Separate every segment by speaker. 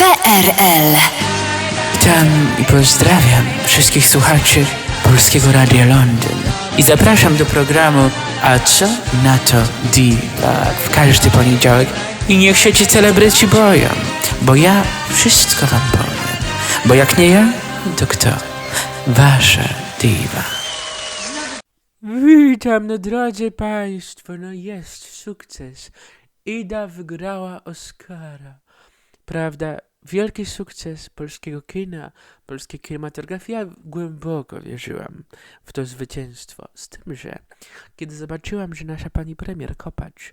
Speaker 1: PRL.
Speaker 2: Witam i pozdrawiam wszystkich słuchaczy Polskiego Radia Londyn i zapraszam do programu A co na to Diva w każdy poniedziałek i niech się ci celebryci boją, bo ja wszystko wam powiem, bo jak nie ja, to kto? Wasza Diva. Witam, no drodzy Państwo, no jest sukces. Ida wygrała Oscara. Prawda, wielki sukces polskiego kina, polskiej kinematografii. Ja głęboko wierzyłam w to zwycięstwo. Z tym, że kiedy zobaczyłam, że nasza pani premier Kopacz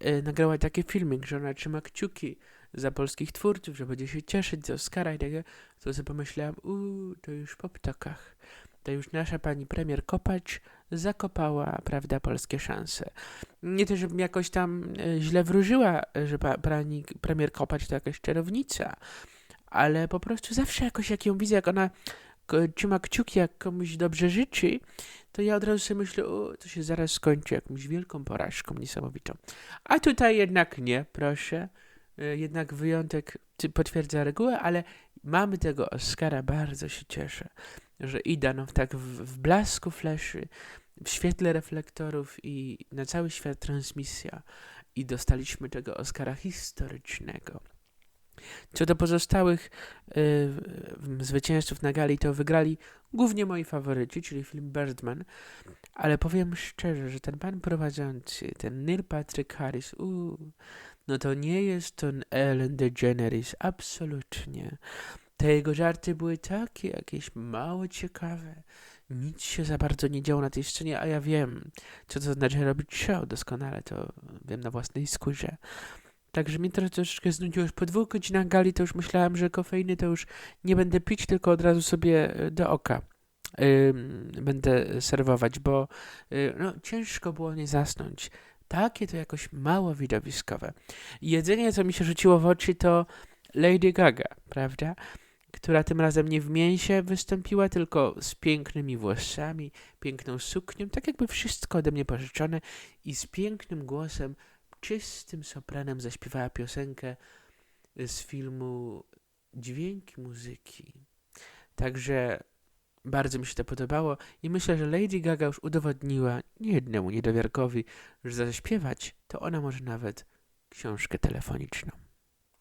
Speaker 2: e, nagrała taki filmik, że ona trzyma kciuki za polskich twórców, że będzie się cieszyć z Oscara i tego, to sobie pomyślałam, uuu, to już po ptokach. To już nasza pani premier Kopacz zakopała, prawda, polskie szanse. Nie to, żebym jakoś tam e, źle wróżyła, że pa, pani premier Kopacz to jakaś czarownica, ale po prostu zawsze jakoś jak ją widzę, jak ona trzyma kciuki, jak komuś dobrze życzy, to ja od razu sobie myślę, o, to się zaraz skończy jakąś wielką porażką niesamowitą. A tutaj jednak nie, proszę. E, Jednak wyjątek potwierdza regułę, ale mamy tego Oscara, bardzo się cieszę, że Ida no, tak w, w blasku fleszy, w świetle reflektorów i na cały świat transmisja i dostaliśmy tego Oscara historycznego. Co do pozostałych y, zwycięzców na gali, to wygrali głównie moi faworyci, czyli film Birdman, ale powiem szczerze, że ten pan prowadzący, ten Neil Patrick Harris, uu, no to nie jest to Ellen DeGeneres, absolutnie. Te jego żarty były takie jakieś mało ciekawe. Nic się za bardzo nie działo na tej scenie, a ja wiem, co to znaczy robić show doskonale, to wiem na własnej skórze. Także mnie to troszeczkę znudziło. Już po dwóch godzinach gali to już myślałem, że kofeiny to już nie będę pić, tylko od razu sobie y, do oka ym, będę serwować, bo y, no, ciężko było nie zasnąć. Takie to jakoś mało widowiskowe. Jedzenie, co mi się rzuciło w oczy, to Lady Gaga, prawda? Która tym razem nie w mięsie wystąpiła, tylko z pięknymi włosami, piękną suknią, tak jakby wszystko ode mnie pożyczone i z pięknym głosem, czystym sopranem zaśpiewała piosenkę z filmu Dźwięki muzyki. Także bardzo mi się to podobało i myślę, że Lady Gaga już udowodniła niejednemu niedowiarkowi, że zaśpiewać to ona może nawet książkę telefoniczną.